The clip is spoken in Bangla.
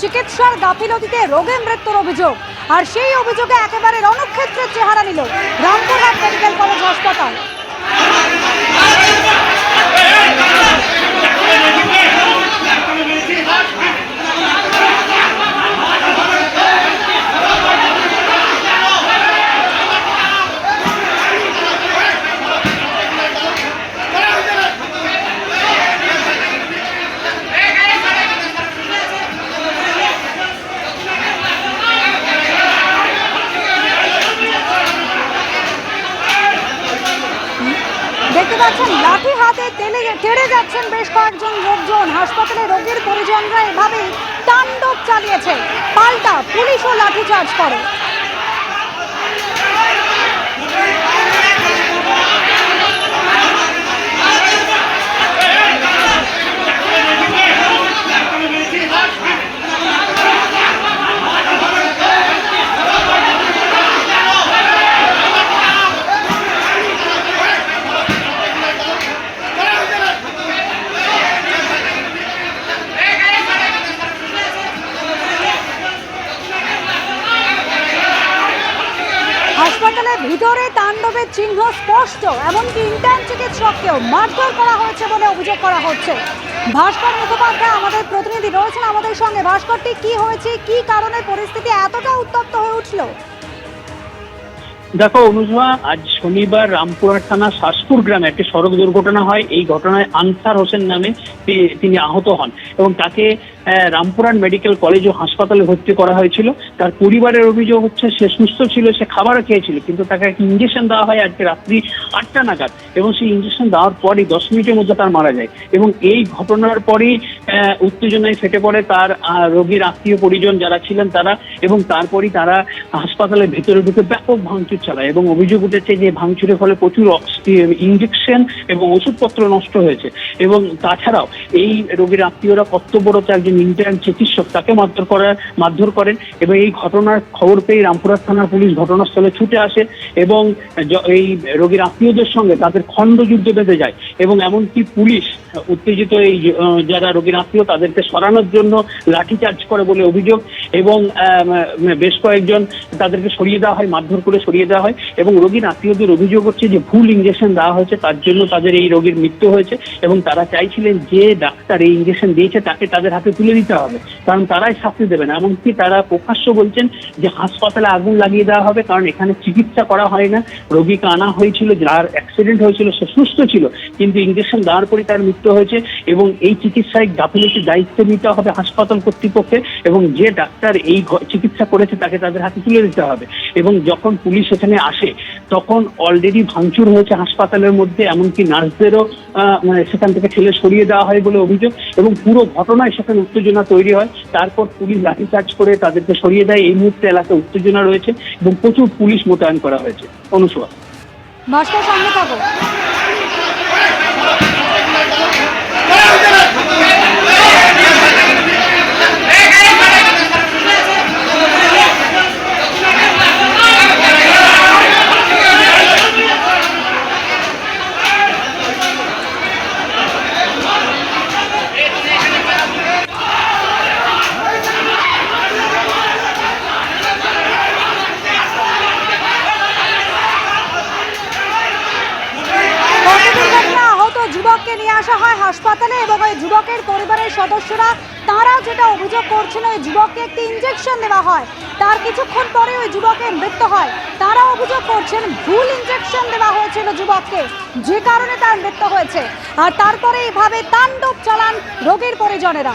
চিকিৎসার গাফিলতিতে রোগে মৃত্যুর অভিযোগ। আর সেই অভিযোগে একেবারে রণক্ষেত্রের চেহারা নিল রামপুরহাট মেডিকেল কলেজ হাসপাতাল। পাচ্ছেন লাঠি হাতে তেলে তেড়ে যাচ্ছেন বেশ কয়েকজন লোকজন। হাসপাতালে রোগীর পরিজনরা এভাবে তাণ্ডব চালিয়েছে। পাল্টা পুলিশও লাঠিচার্জ করে। ভিতরে তাণ্ডবের চিহ্ন স্পষ্ট, এমনকি ইন্টার্ন চিকিৎসককেও মারধর করা হয়েছে বলে অভিযোগ করা হচ্ছে। ভাস্কর মুখোপাধ্যায়, আমাদের প্রতিনিধি রয়েছেন আমাদের সঙ্গে। ভাস্করটি কি হয়েছে? কি কারণে পরিস্থিতি এতটা উত্তপ্ত হয়ে উঠল? দেখো অনুজা আজ শনিবার রামপুরহাট থানা শাসপুর গ্রামে একটি সড়ক দুর্ঘটনা হয়। এই ঘটনায় আনসার হোসেন নামে তিনি আহত হন এবং তাকে আহ, রামপুরহাট মেডিকেল কলেজ ও হাসপাতালে ভর্তি করা হয়েছিল। তার পরিবারের অভিযোগ হচ্ছে সে সুস্থ ছিল সে খাবারও খেয়েছিল কিন্তু তাকে একটা ইঞ্জেকশন দেওয়া হয় আজকে রাত্রি আটটা নাগাদ এবং সেই ইঞ্জেকশন দেওয়ার পরই দশ মিনিটের মধ্যে তার মারা যায় এবং এই ঘটনার পরই উত্তেজনায় ফেটে পড়ে তার রোগীর আত্মীয় পরিজন যারা ছিলেন তারা এবং তারপরই তারা হাসপাতালের ভেতরে ঢুকে ব্যাপক ভাঙচুর চালায় এবং অভিযোগ উঠেছে যে ভাঙচুরের ফলে প্রচুর ইঞ্জেকশন এবং ওষুধপত্র নষ্ট হয়েছে। এবং তাছাড়াও এই রোগীর আত্মীয়রা কর্তব্যরত একজন ইন্টার্ন চিকিৎসক তাকে মারধর করার মারধর করেন এবং এই ঘটনার খবর পেয়ে রামপুরহাট থানার পুলিশ ঘটনাস্থলে ছুটে আসে এবং এই রোগীর আত্মীয়দের সঙ্গে তাদের খণ্ডযুদ্ধ বেঁধে যায় এবং এমনকি পুলিশ উত্তেজিত এই যারা রোগীর আত্মীয় তাদেরকে সরানোর জন্য লাঠিচার্জ করে বলে অভিযোগ এবং বেশ কয়েকজন তাদেরকে সরিয়ে দেওয়া হয়, মারধর করে সরিয়ে দেওয়া হয় এবং রোগীর আত্মীয়দের অভিযোগ হচ্ছে যে ভুল ইঞ্জেকশন দেওয়া হয়েছে, তার জন্য তাদের এই রোগীর মৃত্যু হয়েছে এবং তারা চাইছিলেন যে ডাক্তার এই ইঞ্জেকশন দিয়েছে, তাকে তাদের হাতে তুলে দিতে হবে। কারণ তারাই শাস্তি দেবেন। এমনকি তারা প্রকাশ্য বলছেন যে হাসপাতালে আগুন লাগিয়ে দেওয়া হবে, কারণ এখানে চিকিৎসা করা হয় না। রোগীকে আনা হয়েছিল, যার অ্যাক্সিডেন্ট হয়েছিল, সে সুস্থ ছিল, কিন্তু ইঞ্জেকশন দেওয়ার পরে তার মৃত্যু হয়েছে এবং এই চিকিৎসায় গাফিলতির দায়িত্ব নিতে হবে হাসপাতাল কর্তৃপক্ষের এবং যে ডাক্তার এই চিকিৎসা করেছে তাকে তাদের হাতে তুলে দিতে হবে। এবং যখন পুলিশ এখানে আসে তখন অলরেডি ভাঙচুর হয়েছে হাসপাতালের মধ্যে, এমনকি নার্সদেরও মানে সেখান থেকে ছেলে সরিয়ে দেওয়া হয় বলে অভিযোগ, এবং পুরো ঘটনায় সেখানে উত্তেজনা তৈরি হয়। তারপর পুলিশ লাঠিচার্জ করে তাদেরকে সরিয়ে দেয়। এই মুহূর্তে এলাকায় উত্তেজনা রয়েছে এবং প্রচুর পুলিশ মোতায়েন করা হয়েছে। অনুসভা ভাস্কর সঙ্গে থাকো পথদুর্ঘটনা আহত যুবককে নিয়ে আসা হয় হাসপাতালে এবং ওই যুবকের পরিবারের সদস্যরা তারা যেটা অভিযোগ করছিল ওই যুবককে একটি ইঞ্জেকশন দেওয়া হয়। তার কিছুক্ষণ পরে ওই যুবকের মৃত্যু হয়। তারা অভিযোগ করছেন, ভুল ইঞ্জেকশন দেওয়া হয়েছিল যুবককে, যে কারণে তার মৃত্যু হয়েছে। আর তারপরে এইভাবে তাণ্ডব চালান রোগীর পরিজনেরা।